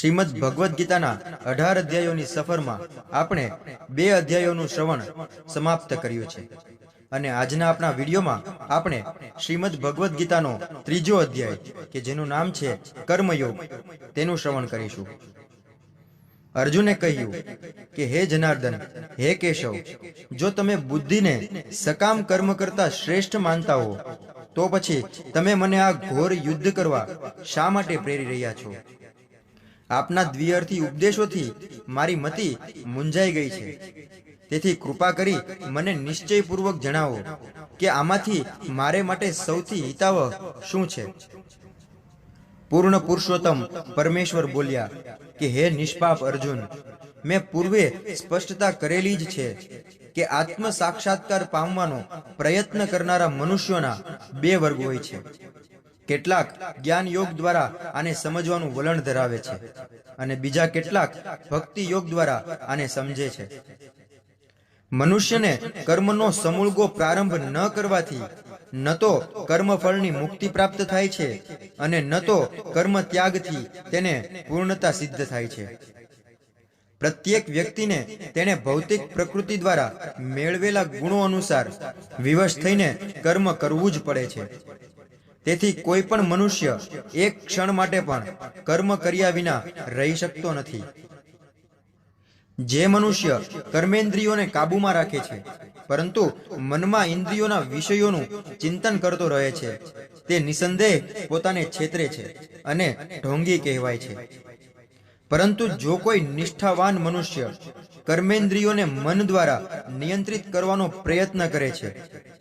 શ્રીમદ ભગવદ્ ગીતાના અઢાર અધ્યાયોની સફરમાં આપણે બે અધ્યાયોનું શ્રવણ સમાપ્ત કર્યું છે. અને આજના આપણા વિડીયોમાં આપણે શ્રીમદ ભગવદ્ ગીતાનો ત્રીજો અધ્યાય, કે જેનું નામ છે કર્મયોગ, તેનું શ્રવણ કરીશું. અર્જુને કહ્યું કે, હે જનાર્દન, હે કેશવ, જો તમે બુદ્ધિને સકામ કર્મ કરતા શ્રેષ્ઠ માનતા હો, તો પછી તમે મને આ ઘોર યુદ્ધ કરવા શા માટે પ્રેરી રહ્યા છો? આપના દ્વિઅર્થી ઉપદેશોથી મારી મતિ મૂંઝાઈ ગઈ છે. તેથી કૃપા કરી મને નિશ્ચયપૂર્વક જણાવો કે આમાંથી મારે માટે સૌથી હિતાવહ શું છે? પૂર્ણ પુરુષોત્તમ પરમેશ્વર બોલ્યા કે, હે નિષ્પાપ અર્જુન, મેં પૂર્વે સ્પષ્ટતા કરેલી જ છે કે આત્મ સાક્ષાત્કાર પામવાનો પ્રયત્ન કરનારા મનુષ્યોના બે વર્ગ હોય છે. કેટલાક જ્ઞાન યોગ દ્વારા આને સમજવાનું વલણ ધરાવે છે અને બીજા કેટલાક ભક્તિ યોગ દ્વારા આને સમજે છે. મનુષ્યને કર્મનો સમૂળગો પ્રારંભ ન કરવાથી ન તો કર્મફળની મુક્તિ પ્રાપ્ત થાય છે અને ન તો કર્મ ત્યાગથી તેને પૂર્ણતા સિદ્ધ થાય છે. પ્રત્યેક વ્યક્તિને તેણે ભૌતિક પ્રકૃતિ દ્વારા મેળવેલા ગુણો અનુસાર વિવશ થઈને કર્મ કરવું જ પડે છે. તેથી કોઈ પણ મનુષ્ય એક ક્ષણ માટે પણ કર્મ કર્યા વિના રહી શકતો નથી. જે મનુષ્ય કર્મેન્દ્રિયોને કાબૂમાં રાખે છે, પરંતુ મનમાં ઇન્દ્રિયોના વિષયોનું ચિંતન કરતો રહે છે, તે નિસંદેહ પોતાને છેતરે છે અને ઢોંગી કહેવાય છે. પરંતુ જો કોઈ નિષ્ઠાવાન મનુષ્ય કર્મેન્દ્રિયોને મન દ્વારા નિયંત્રિત કરવાનો પ્રયત્ન કરે છે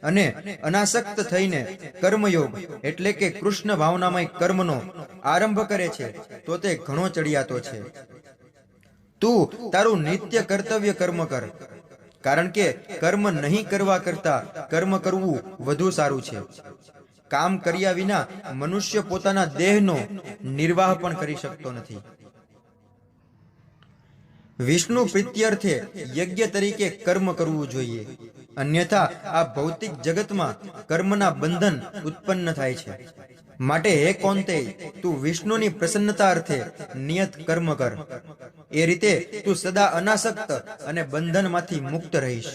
અને અનાસક્ત થઈને કર્મયોગ એટલે કે કૃષ્ણ ભાવનામય કર્મનો આરંભ કરે છે, તો તે ઘણો ચડિયાતો છે. તું તારું નિત્ય કર્તવ્ય કર્મ કર, કારણ કે કર્મ નહીં કરવા કરતા કર્મ કરવું વધુ સારું છે. કામ કર્યા વિના મનુષ્ય પોતાના દેહનો નિર્વાહ પણ કરી શકતો નથી. વિષ્ણુ પ્રીત્યર્થે યજ્ઞ તરીકે કર્મ કરવું જોઈએ. અન્યથા, આ ભૌતિક જગતમાં કર્મના બંધન ઉત્પન્ન થાય છે. માટે હે કોંતે તું વિષ્ણુની પ્રસન્નતા અર્થે નિયત કર્મ કર. એ રીતે તું સદા અનાસક્ત અને બંધનમાંથી મુક્ત રહીશ.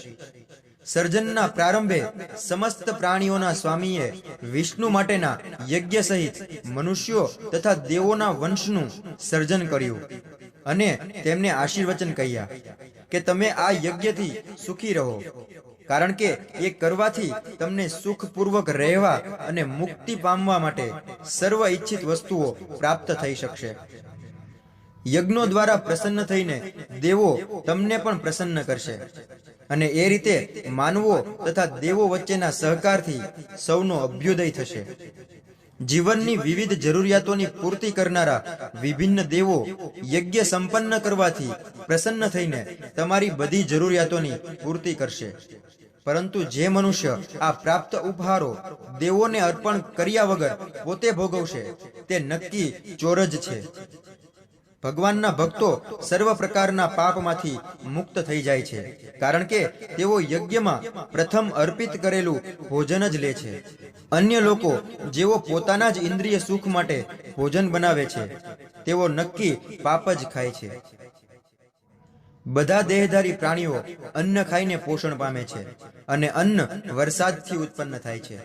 સર્જનના પ્રારંભે સમસ્ત પ્રાણીઓના સ્વામીએ વિષ્ણુ માટેના યજ્ઞ સહિત મનુષ્યો તથા દેવોના વંશનું સર્જન કર્યું. અને તેમને આશીર્વચન કહ્યા કે તમે આ યજ્ઞથી સુખી રહો, કારણ કે એ કરવાથી તમને સુખપૂર્વક રહેવા અને મુક્તિ પામવા માટે સર્વ ઈચ્છિત વસ્તુઓ પ્રાપ્ત થઈ શકશે. યજ્ઞો દ્વારા પ્રસન્ન થઈને દેવો તમને પણ પ્રસન્ન કરશે અને એ રીતે માનવો તથા દેવો વચ્ચેના સહકારથી સૌનો અભ્યુદય થશે. જીવનની વિવિધ જરૂરિયાતોની પૂર્તિ કરનારા વિભિન્ન દેવો યજ્ઞ સંપન્ન કરવાથી પ્રસન્ન થઈને તમારી બધી જરૂરિયાતોની પૂર્તિ કરશે. પરંતુ જે મનુષ્ય આ પ્રાપ્ત ઉપહારો દેવોને અર્પણ કર્યા વગર પોતે ભોગવશે, તે નક્કી ચોર જ છે. ભગવાનના ભક્તો સર્વ પ્રકારના પાપમાંથી મુક્ત થઈ જાય છે. કારણ કે તેઓ યજ્ઞમાં પ્રથમ અર્પિત કરેલું ભોજન જ લે છે. અન્ય લોકો જેઓ પોતાના જ ઇન્દ્રિય સુખ માટે ભોજન બનાવે છે, તેઓ નક્કી પાપ જ ખાય છે. બધા દેહધારી પ્રાણીઓ અન્ન ખાઈને પોષણ પામે છે અને અન્ન વરસાદથી ઉત્પન્ન થાય છે.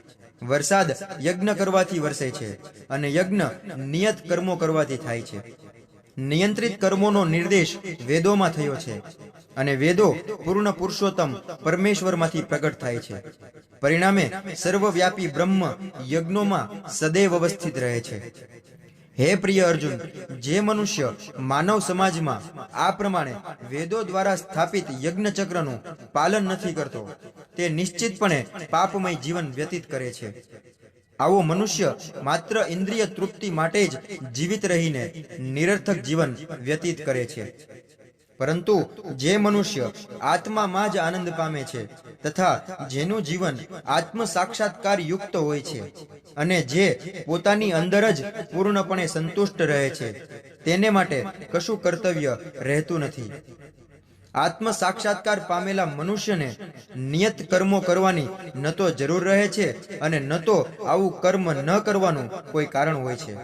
વરસાદ યજ્ઞ કરવાથી વરસે છે અને યજ્ઞ નિયત કર્મો કરવાથી થાય છે. નિયંત્રિત કર્મોનો નિર્દેશ વેદોમાં થયો છે અને વેદો પૂર્ણ પુરુષોત્તમ પરમેશ્વરમાંથી પ્રગટ થાય છે. પરિણામે સર્વવ્યાપી બ્રહ્મ યજ્ઞોમાં સદૈવ અવસ્થિત રહે છે. હે પ્રિય અર્જુન, જે મનુષ્ય માનવ સમાજમાં આ પ્રમાણે વેદો દ્વારા સ્થાપિત યજ્ઞ ચક્રનું પાલન નથી કરતો, તે નિશ્ચિતપણે પાપમય જીવન વ્યતીત કરે છે. આવો મનુષ્ય માત્ર ઇન્દ્રિય તૃપ્તિ માટે જ જીવિત રહીને નિરર્થક જીવન વ્યતીત કરે છે. પરંતુ જે મનુષ્ય આત્મામાં જ આનંદ પામે છે તથા જેનું જીવન આત્મ સાક્ષાત્કાર યુક્ત હોય છે અને જે પોતાની અંદર જ પૂર્ણપણે સંતુષ્ટ રહે છે, તેને માટે કશું કર્તવ્ય રહેતું નથી. આત્મ સાક્ષાત્કાર પામેલા મનુષ્યને નિયત કર્મો કરવાની ન તો જરૂર રહે છે અને ન તો આવું કર્મ ન કરવાનું કોઈ કારણ હોય છે.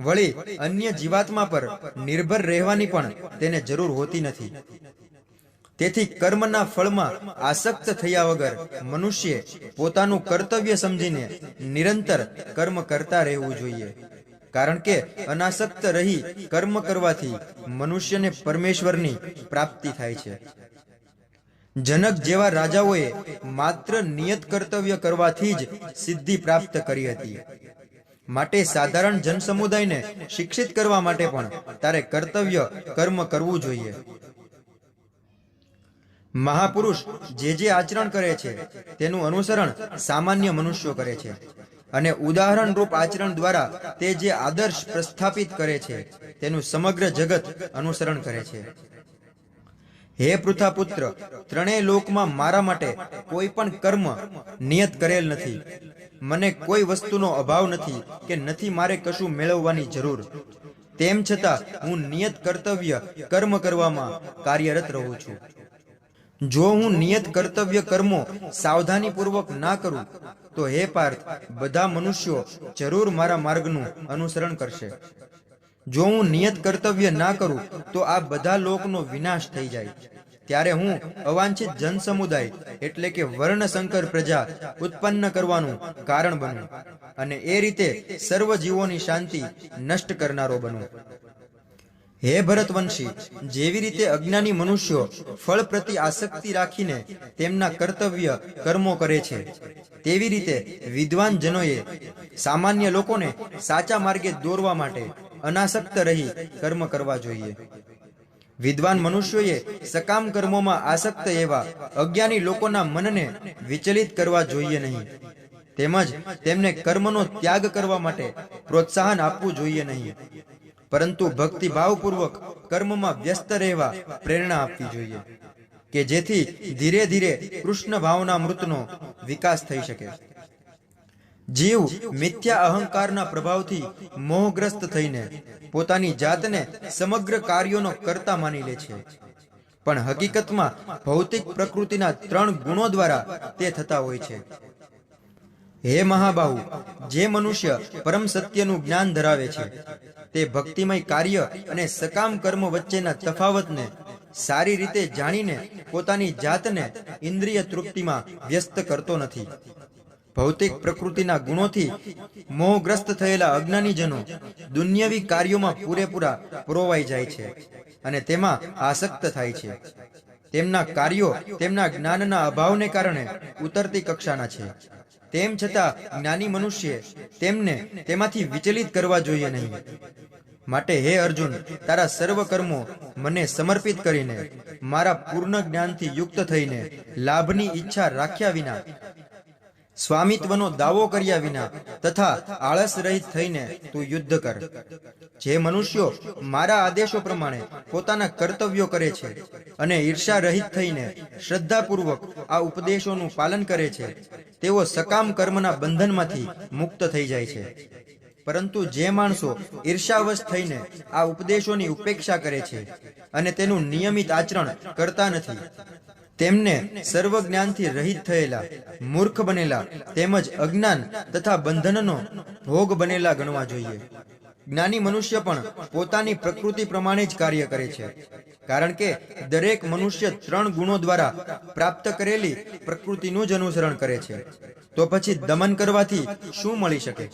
વળી અન્ય જીવાત્મા પર નિર્ભર રહેવાની પણ તેને જરૂર હોતી નથી. તેથી કર્મના ફળમાં આસક્ત થયા વગર મનુષ્ય પોતાનું કર્તવ્ય સમજીને નિરંતર કર્મ કરતા રહેવું જોઈએ. કારણ કે અનાસક્ત રહી કર્મ કરવાથી મનુષ્યને પરમેશ્વરની પ્રાપ્તિ થાય છે. જનક જેવા રાજાઓએ માત્ર નિયત કર્તવ્ય કરવાથી જ સિદ્ધિ પ્રાપ્ત કરી હતી. માટે સાધારણ જનસમુદાયને શિક્ષિત કરવા માટે પણ તારે કર્તવ્ય કર્મ કરવું જોઈએ. મહાપુરુષ જે જે આચરણ કરે છે, તેનું અનુસરણ સામાન્ય મનુષ્યો કરે છે. અને ઉદાહરણ રૂપ આચરણ દ્વારા તે જે આદર્શ પ્રસ્થાપિત કરે છે, તેનું સમગ્ર જગત અનુસરણ કરે છે. હે પૃથાપુત્ર, ત્રણેય લોકમાં મારા માટે કોઈ પણ કર્મ નિયત કરેલ નથી. મને કોઈ વસ્તુનો અભાવ નથી કે નથી મારે કશું મેળવવાની જરૂર. તેમ છતાં હું નિયત કર્તવ્ય કર્મ કરવામાં કાર્યરત રહું છું. જો હું નિયત કર્તવ્ય કર્મો સાવધાનીપૂર્વક ના કરું, તો હે પાર્થ, બધા મનુષ્યો જરૂર મારા માર્ગનું અનુસરણ કરશે. જો હું નિયત કર્તવ્ય ના કરું, તો આ બધા લોકનો વિનાશ થઈ જાય. ત્યારે હું અવાંછિત જનસમુદાય એટલે કે વર્ણશંકર પ્રજા ઉત્પન્ન કરવાનું કારણ બનું અને એ રીતે સર્વ જીવોની શાંતિ નષ્ટ કરનારો બનું. હે ભરતવંશી, જેવી રીતે અજ્ઞાની મનુષ્યો ફળ પ્રતિ આસક્તિ રાખીને તેમના કર્તવ્ય કર્મો કરે છે, તેવી રીતે વિદ્વાન જનોએ સામાન્ય લોકોને સાચા માર્ગે દોરવા માટે અનાસક્ત રહી કર્મ કરવા જોઈએ. વિદ્વાન મનુષ્યોએ સકામ કર્મોમાં આસક્ત એવા અજ્ઞાની લોકોના મનને વિચલિત કરવા જોઈએ નહીં. તેમજ તેમને કર્મનો ત્યાગ કરવા માટે પ્રોત્સાહન આપવું જોઈએ નહીં. પરંતુ ભક્તિભાવપૂર્વક કર્મમાં વ્યસ્ત રહેવા પ્રેરણા આપવી જોઈએ, કે જેથી ધીરે ધીરે કૃષ્ણ ભાવના મૃતનો વિકાસ થઈ શકે. જીવ મિથ્યા અહંકારના પ્રભાવથી મોહગ્રસ્ત થઈને પોતાની જાતને સમગ્ર કાર્યોનો કરતા માની લે છે. પણ હકીકતમાં ભૌતિક પ્રકૃતિના ત્રણ ગુણો દ્વારા તે થતા હોય છે. હે મહાબાહુ, જે મનુષ્ય પરમ સત્યનું જ્ઞાન ધરાવે છે, તે ભક્તિમય કાર્ય અને સકામ કર્મ વચ્ચેના તફાવતને સારી રીતે જાણીને પોતાની જાતને ઇન્દ્રિય તૃપ્તિમાં વ્યસ્ત કરતો નથી. ભૌતિક પ્રકૃતિના ગુણોથી મોહગ્રસ્ત થયેલા અજ્ઞાનીજનો દુન્યવી કાર્યોમાં પૂરેપૂરા પ્રોવાઈ જાય છે અને તેમાં આસક્ત થાય છે. તેમના કાર્યો તેમના જ્ઞાનના અભાવને કારણે ઉતરતી કક્ષાના છે. તેમ છતાં જ્ઞાની મનુષ્ય તેમને તેમાંથી વિચલિત કરવા જોઈએ નહીં. માટે હે અર્જુન, તારા સર્વ કર્મો મને સમર્પિત કરીને, મારા પૂર્ણ જ્ઞાનથી યુક્ત થઈને લાભની ઈચ્છા રાખ્યા વિના સ્વામિત્વનો દાવો કર્યા વિના તથા આળસ રહિત થઈને તું યુદ્ધ કર. જે મનુષ્યો મારા આદેશો પ્રમાણે પોતાના કર્તવ્યો કરે છે અને ઈર્ષા રહિત થઈને શ્રદ્ધાપૂર્વક આ ઉપદેશોનું પાલન કરે છે, તેઓ સકામ કર્મના બંધનમાંથી મુક્ત થઈ જાય છે. પરંતુ જે માણસો ઈર્ષાવશ થઈને આ ઉપદેશોની ઉપેક્ષા કરે છે અને તેનું નિયમિત આચરણ કરતા નથી તેમને સર્વ જ્ઞાનથી રહિત થયેલા મૂર્ખ બનેલા તેમજ અજ્ઞાન તથા બંધનનો ભોગ બનેલા ગણવા જોઈએ. જ્ઞાની મનુષ્ય પણ પોતાની પ્રકૃતિ પ્રમાણે જ કાર્ય કરે છે. કારણ કે દરેક મનુષ્ય ત્રણ ગુણો દ્વારા પ્રાપ્ત કરેલી પ્રકૃતિનું જ અનુસરણ કરે છે. તો પછી દમન કરવાથી શું મળી શકે?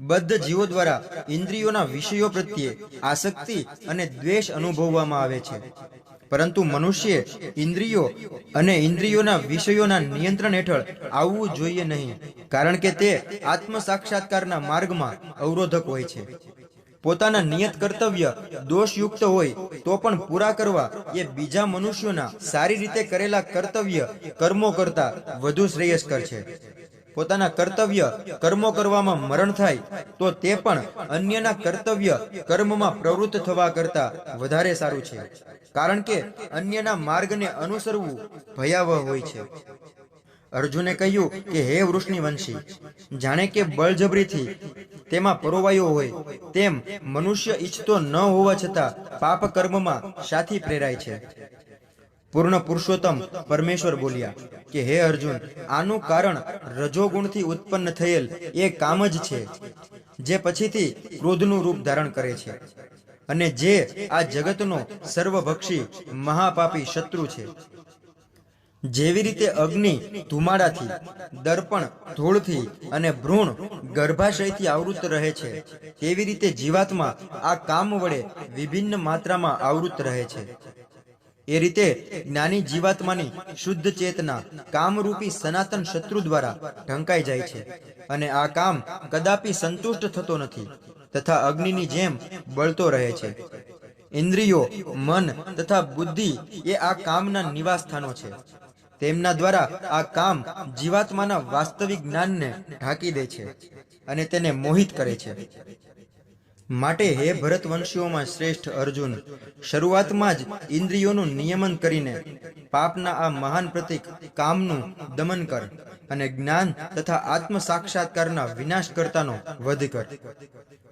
બદ્ધ જીવો દ્વારા ઇન્દ્રિયોના વિષયો પ્રત્યે આસક્તિ અને દ્વેષ અનુભવવામાં આવે છે. પરંતુ મનુષ્ય ઇન્દ્રિયો અને ઇન્દ્રિયોના વિષયોના નિયંત્રણ હેઠળ આવવું જોઈએ નહીં, કારણ કે તે આત્મ સાક્ષાત્કારના માર્ગમાં અવરોધક હોય છે. પોતાના નિયત કર્તવ્ય દોષયુક્ત હોય તો પણ પૂરા કરવા એ બીજા મનુષ્યોના સારી રીતે કરેલા કર્તવ્ય કર્મો કરતા વધુ શ્રેયસ્કર છે. પોતાના કર્તવ્ય કર્મો કરવામાં મરણ થાય, તો તે પણ અન્યના કર્તવ્ય કર્મમાં પ્રવૃત્ત થવા કરતા વધારે સારું છે. કારણ કે અન્યના માર્ગને અનુસરવું ભયાવહ હોય છે. અર્જુને કહ્યું કે, હે વૃષ્ણિ વંશી જાણે કે બળજબરીથી તેમાં પરોવાયો હોય, તેમ મનુષ્ય ઈચ્છતો ન હોવા છતાં પાપ કર્મમાં સાથી પ્રેરાય છે. પૂર્ણ પુરુષોત્તમ પરમેશ્વર બોલ્યા કે, હે અર્જુન, આનું કારણ રજોગુણથી ઉત્પન્ન થયેલ એ કામ જ છે, જે પછીથી ક્રોધનું રૂપ ધારણ કરે છે. અને જે આ જગતનો સર્વભક્ષી મહાપાપી શત્રુ છે. જેવી રીતે અગ્નિ ધુમાડાથી, દર્પણ ધૂળથી અને ભ્રૂણ ગર્ભાશયથી આવૃત રહે છે, તેવી રીતે જીવાત્મા આ કામ વડે વિભિન્ન માત્રામાં આવૃત રહે છે. એ રીતે જ્ઞાની જીવાત્માની શુદ્ધ ચેતના કામરૂપી સનાતન શત્રુ દ્વારા ઢંકાઈ જાય છે અને આ કામ કદાપી સંતુષ્ટ થતો નથી તથા અગ્નિની જેમ બળતો રહે છે. ઇન્દ્રિયો, મન તથા બુદ્ધિ એ આ કામના નિવાસ સ્થાનો છે. તેમના દ્વારા આ કામ જીવાત્માના વાસ્તવિક જ્ઞાનને ઢાંકી દે છે અને તેને મોહિત કરે છે. માટે હે ભરતવંશીઓમાં શ્રેષ્ઠ અર્જુન. શરૂઆતમાં જ ઇન્દ્રિયોનું નિયમન કરીને પાપના આ મહાન પ્રતિક કામનું દમન કર અને જ્ઞાન તથા આત્મ સાક્ષાત્કારના વિનાશ કરતાનો વધ કર.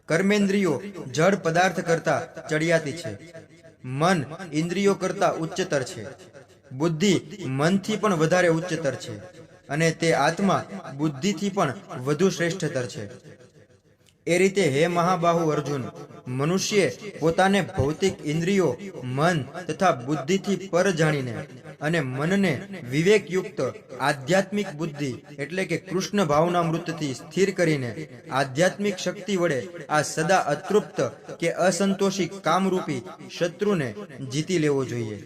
કર્મેન્દ્રિયો જળ પદાર્થ કરતા ચડિયાતી છે. મન ઇન્દ્રિયો કરતા ઉચ્ચતર છે. બુદ્ધિ મનથી પણ વધારે ઉચ્ચતર છે અને તે આત્મા બુદ્ધિથી પણ વધુ શ્રેષ્ઠતર છે. એ રીતે હે મહાબાહુ અર્જુન, મનુષ્ય પોતાને ભૌતિક ઇન્દ્રિયો, મન તથા બુદ્ધિથી પર જાણીને અને મનને વિવેકયુક્ત આધ્યાત્મિક બુદ્ધિ એટલે કે કૃષ્ણ ભાવનામૃતથી સ્થિર કરીને આધ્યાત્મિક શક્તિ વડે આ સદા અતૃપ્ત કે અસંતોષી કામરૂપી શત્રુને જીતી લેવો જોઈએ.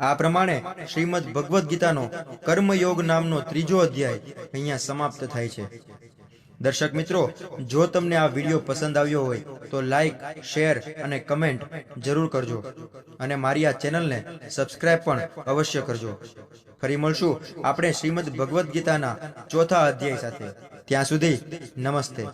આ પ્રમાણે શ્રીમદ ભગવદ્ ગીતાનો કર્મયોગ નામનો ત્રીજો અધ્યાય અહીંયા સમાપ્ત થાય છે. દર્શક મિત્રો, જો તમને આ વીડિયો પસંદ આવ્યો હોય, તો લાઈક શેર અને કમેન્ટ જરૂર કરજો. અને મારી આ ચેનલને સબસ્ક્રાઇબ પણ અવશ્ય કરજો. ફરી મળશું આપણે શ્રીમદ ભગવદ્ ગીતાના ચોથા અધ્યાય સાથે. ત્યાં સુધી નમસ્તે.